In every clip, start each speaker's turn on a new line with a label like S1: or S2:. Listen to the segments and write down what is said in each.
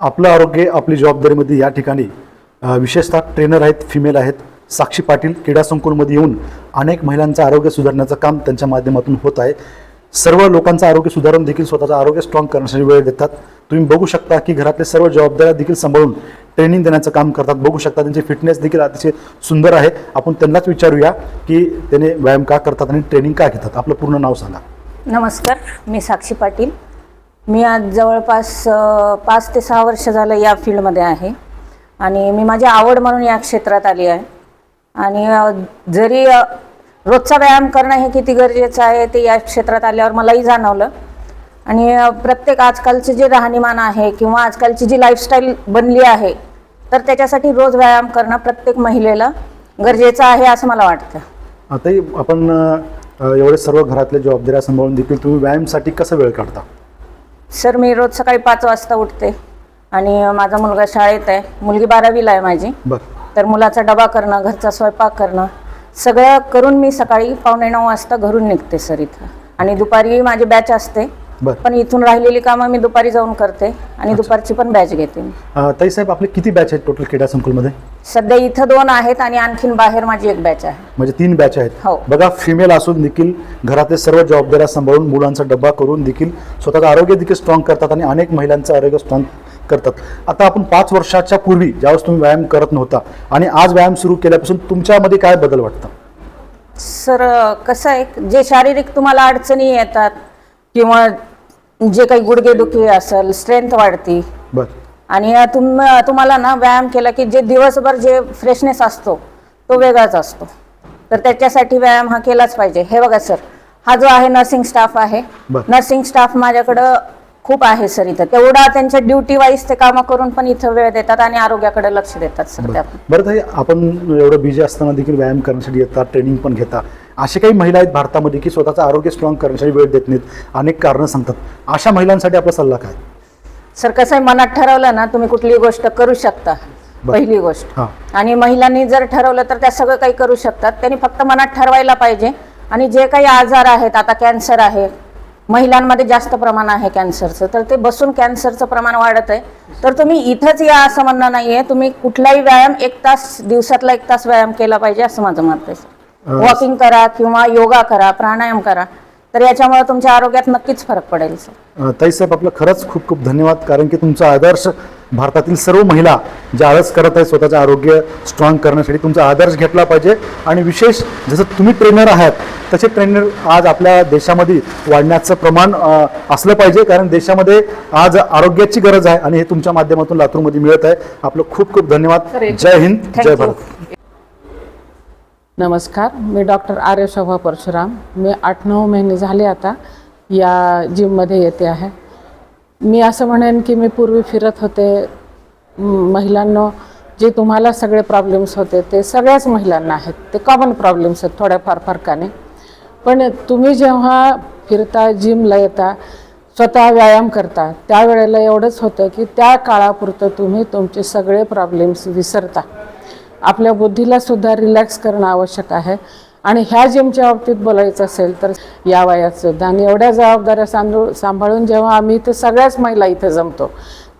S1: आपलं आरोग्य आपली जबाबदारीमध्ये या ठिकाणी विशेषतः ट्रेनर आहेत फिमेल आहेत. साक्षी पाटील क्रीडा संकुलमध्ये येऊन अनेक महिलांचं आरोग्य सुधारण्याचं काम त्यांच्या माध्यमातून होत आहे. सर्व लोकांचं आरोग्य सुधारून देखील स्वतःचं आरोग्य स्ट्रॉंग करण्यासाठी वेळ देतात. तुम्ही बघू शकता की घरातले सर्व जबाबदाऱ्या देखील सांभाळून ट्रेनिंग देण्याचं काम करतात. बघू शकता त्यांची फिटनेस देखील अतिशय सुंदर आहे. आपण त्यांनाच विचारूया की त्याने व्यायाम का करतात आणि ट्रेनिंग का घेतात. आपलं पूर्ण नाव सांगा.
S2: नमस्कार मी साक्षी पाटील. मी आज जवळपास पाच ते सहा वर्ष झालं या फील्डमध्ये आहे. आणि मी माझी आवड म्हणून या क्षेत्रात आली आहे. आणि जरी रोजचा व्यायाम करणं हे किती गरजेचं आहे ते या क्षेत्रात आल्यावर मलाही जाणवलं. आणि प्रत्येक आजकालचे जे राहणीमान आहे किंवा आजकालची जी लाईफस्टाईल बनली आहे तर त्याच्यासाठी रोज व्यायाम करणं प्रत्येक महिलेला गरजेचं आहे असं मला वाटतं.
S1: आताही आपण एवढे सर्व घरातल्या जबाबदाऱ्या सांभाळून देखील तुम्ही व्यायामसाठी कसं वेळ काढता?
S2: सर मी रोज सकाळी पाच वाजता उठते. आणि माझा मुलगा शाळेत आहे. मुलगी बारावीला आहे माझी. तर मुलाचा डबा करणं घरचा स्वयंपाक करणं सगळं करून मी सकाळी पावणे नऊ वाजता घरून निघते सर इथं. आणि दुपारी माझी बॅच असते.
S1: बरं.
S2: पण इथून राहिलेली कामं मी दुपारी जाऊन करते आणि दुपारची पण बॅच घेते मी.
S1: ताई साहेब आपले किती बॅच आहेत टोटल क्रीडा संकुलमध्ये?
S2: सध्या इथं दोन आहेत आणि आणखीन बाहेर माझी एक बॅच आहे.
S1: म्हणजे तीन बॅच आहेत.
S2: हो.
S1: बघा फिमेल असून देखील घरातले सर्व जबाबदाऱ्या सांभाळून मुलांचा डब्बा करून देखील स्वतःचं आरोग्य देखील स्ट्रॉंग करतात आणि अनेक महिलांचं आरोग्य स्ट्रॉंग करतात. आता आपण पाच वर्षाच्या पूर्वी ज्यावेळेस तुम्ही व्यायाम करत नव्हता आणि आज व्यायाम सुरू केल्यापासून तुमच्यामध्ये काय बदल वाटतं?
S2: सर कसं आहे जे शारीरिक तुम्हाला अडचणी येतात किंवा जे काही गुडघेदुखी असेल स्ट्रेंथ वाढती.
S1: बरं.
S2: आणि तुम तुम्हाला ना व्यायाम केला की जे दिवसभर जे फ्रेशनेस असतो तो वेगळाच असतो. तर त्याच्यासाठी व्यायाम हा केलाच पाहिजे. हे बघा सर हा जो आहे नर्सिंग स्टाफ आहे. नर्सिंग स्टाफ माझ्याकडं खूप आहे सर इथं. तेवढा त्यांच्या ड्युटी वाईज ते कामं करून पण इथं वेळ देतात आणि आरोग्याकडे लक्ष देतात सर त्या
S1: बरं ताई आपण एवढं बिझी असताना देखील व्यायाम करण्यासाठी येतात ट्रेनिंग पण घेता असे काही महिला आहेत भारतामध्ये की स्वतःचं आरोग्य स्ट्रॉंग करण्यासाठी वेळ देत नाहीत. अनेक कारणं सांगतात. अशा महिलांसाठी आपला सल्ला काय?
S2: सर कसं आहे मनात ठरवलं ना तुम्ही कुठलीही गोष्ट करू शकता. पहिली गोष्ट. आणि महिलांनी जर ठरवलं तर त्या सगळं काही करू शकतात. त्यांनी फक्त मनात ठरवायला पाहिजे. आणि जे काही आजार आहेत आता कॅन्सर आहे महिलांमध्ये जास्त प्रमाण आहे कॅन्सरचं तर ते बसून कॅन्सरचं प्रमाण वाढत आहे. तर तुम्ही इथंच या असं म्हणणं नाही आहे तुम्ही कुठलाही व्यायाम एक तास दिवसातला एक तास व्यायाम केला पाहिजे असं माझं मत आहे वॉकिंग करा किंवा योगा करा प्राणायाम करा तर याच्यामुळे तुमच्या आरोग्यात नक्कीच फरक पडेल सर.
S1: अ, ताईसाहेब आपलं खरंच खूप खूप धन्यवाद कारण की तुमचा आदर्श भारतातील सर्व महिला ज्या आळस करत आहेत स्वतःचं आरोग्य स्ट्रॉंग करण्यासाठी तुमचा आदर्श घेतला पाहिजे. आणि विशेष जसं तुम्ही ट्रेनर आहात तसे ट्रेनर आज आपल्या देशामध्ये वाढण्याचं प्रमाण अ, असलं पाहिजे कारण देशामध्ये आज आरोग्याची गरज आहे आणि हे तुमच्या माध्यमातून लातूरमध्ये मिळत आहे. आपलं खूप खूप धन्यवाद. जय हिंद जय. भारत.
S3: नमस्कार मी डॉक्टर आर्य शोभा परशुराम. मी आठ नऊ महिने झाले आता या जिममध्ये येते आहे. मी असं म्हणेन की मी पूर्वी फिरत होते. महिलांना जे तुम्हाला सगळे प्रॉब्लेम्स होते ते सगळ्याच महिलांना आहेत. ते कॉमन प्रॉब्लेम्स आहेत थोड्याफार फरकाने. पण तुम्ही जेव्हा फिरता जिमला येता स्वतः व्यायाम करता त्यावेळेला एवढंच होतं की त्या काळापुरतं तुम्ही तुमचे सगळे प्रॉब्लेम्स विसरता. आपल्या बुद्धीला सुद्धा रिलॅक्स करणं आवश्यक आहे. आणि ह्या जिमच्या बाबतीत बोलायचं असेल तर या वयात सुद्धा आणि एवढ्या जबाबदाऱ्या सांभाळून सांभाळून जेव्हा आम्ही इथं सगळ्याच महिला इथं जमतो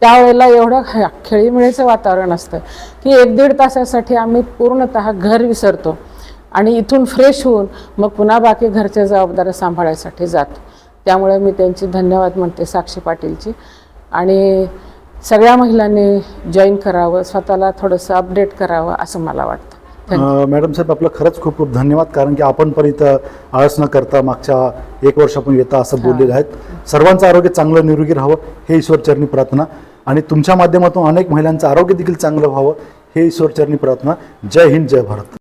S3: त्यावेळेला एवढं खेळीमेळीचं वातावरण असतं की एक दीड तासासाठी आम्ही पूर्णतः घर विसरतो. आणि इथून फ्रेश होऊन मग पुन्हा बाकी घरच्या जबाबदाऱ्या सांभाळायसाठी जातो. त्यामुळे मी त्यांची धन्यवाद म्हणते साक्षी पाटीलची. आणि सगळ्या महिलांनी जॉईन करावं स्वतःला थोडंसं अपडेट करावं असं मला वाटतं.
S1: मॅडम साहेब आपलं खरंच खूप खूप धन्यवाद कारण की आपण पण इथं आळस न करता मागच्या एक वर्षापूर्वी येता असं बोललेलं आहेत. सर्वांचं आरोग्य चांगलं निरोगी राहावं हे ईश्वरचरणी प्रार्थना. आणि तुमच्या माध्यमातून अनेक महिलांचं आरोग्य देखील चांगलं व्हावं हे ईश्वरचरणी प्रार्थना. जय हिंद जय भारत.